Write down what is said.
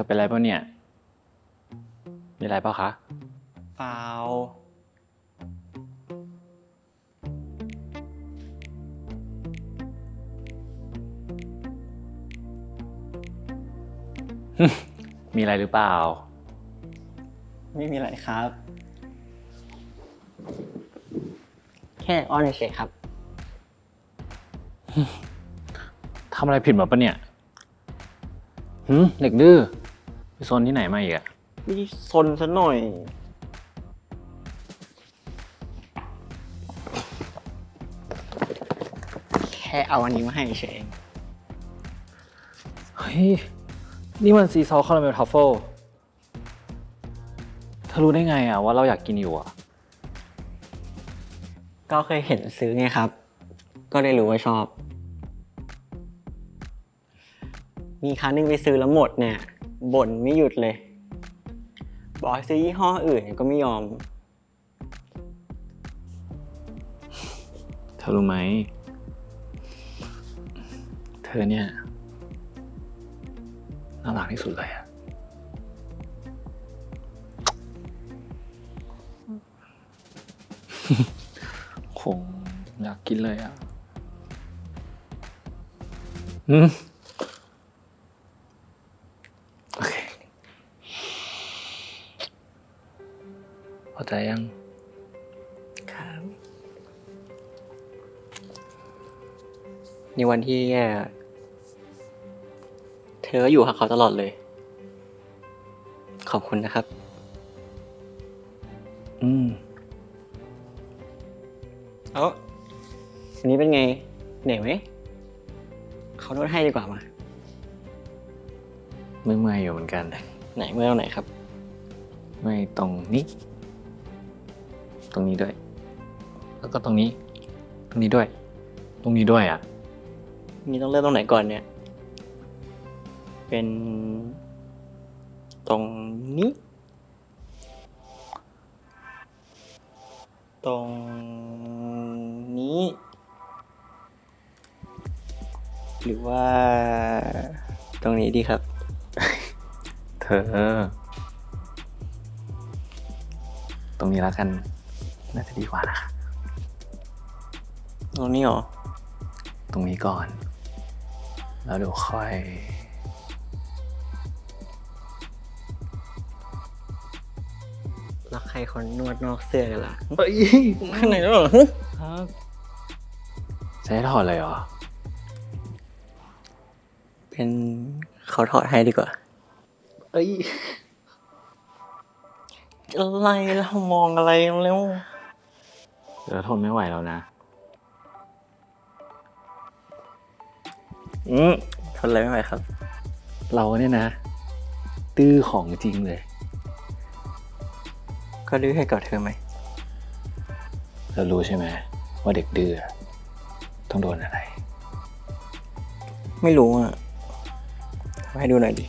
อเป็นไรเปล่าเนี่ย มีอะไรเปล่าคะ เปล่า มีอะไรหรือเปล่า ไม่มีอะไรครับ แค่อ้อนเฉยๆครับ ทำอะไรผิดมาปะเนี่ยหืมเด็กดื้อ ไปโซนที่ไหนมาอีกอะไม่ได้ซนซะหน่อย แค่เอาอันนี้มาให้เฉยเฮ้ย นี่มันซีซอลคาราเมลทัฟเฟิลเธอรู้ได้ไงอะว่าเราอยากกินอยู่อะก็เคยเห็นซื้อไงครับ ก็ได้รู้ว่าชอบ มีครั้งหนึงไปซื้อแล้วหมดเนี่ย บ่นไม่หยุดเลย บอกให้ซื้อยี่ห้ออื่นก็ไม่ยอม เธอรู้ไหม เธอเนี่ยน่ารักที่สุดเลยอะคงอยากกินเลยอะอืมโอเค พอใจยังครับในวันที่แย่เธอก็อยู่กับเขาตลอดเลย ขอบคุณนะครับ อืมเอ้าวันนี้เป็นไงเหนื่อยไหมเขานวดให้ดีกว่ามาเมื่อยๆอยู่เหมือนกัน ไหนเมื่อเอาไหนครับเมื่อยตรงนี้ ตรงนี้ด้วย แล้วก็ตรงนี้ ตรงนี้ด้วย ตรงนี้ด้วยอะ นี่ต้องเริ่มตรงไหนก่อนเนี่ย เป็น ตรงนี้ ตรงนี้ หรือว่า ตรงนี้ดีครับ เธอ ตรงนี้แล้วกัน น่าจะดีกว่านะตรงนี้เหรอ ตรงนี้ก่อน แล้วเดี๋ยวค่อย แล้วใครคนนวดนอกเสื้อกันล่ะเฮ้ยข้างในแล้วเหรอครับจะให้ถอดเลยเหรอ เป็นเขาถอดให้ดีกว่า เอ้ย อะไรเรามองอะไรแล้ว เดี๋ยวทนไม่ไหวแล้วนะ อืมทนอะไรไม่ไหวครับ เราเนี่ยนะ ตื้อของจริงเลย ก็ดื้อให้กับเธอไหม เรารู้ใช่ไหมว่าเด็กดื้อต้องโดนอะไร ไม่รู้อะทำให้ดูหน่อยดิ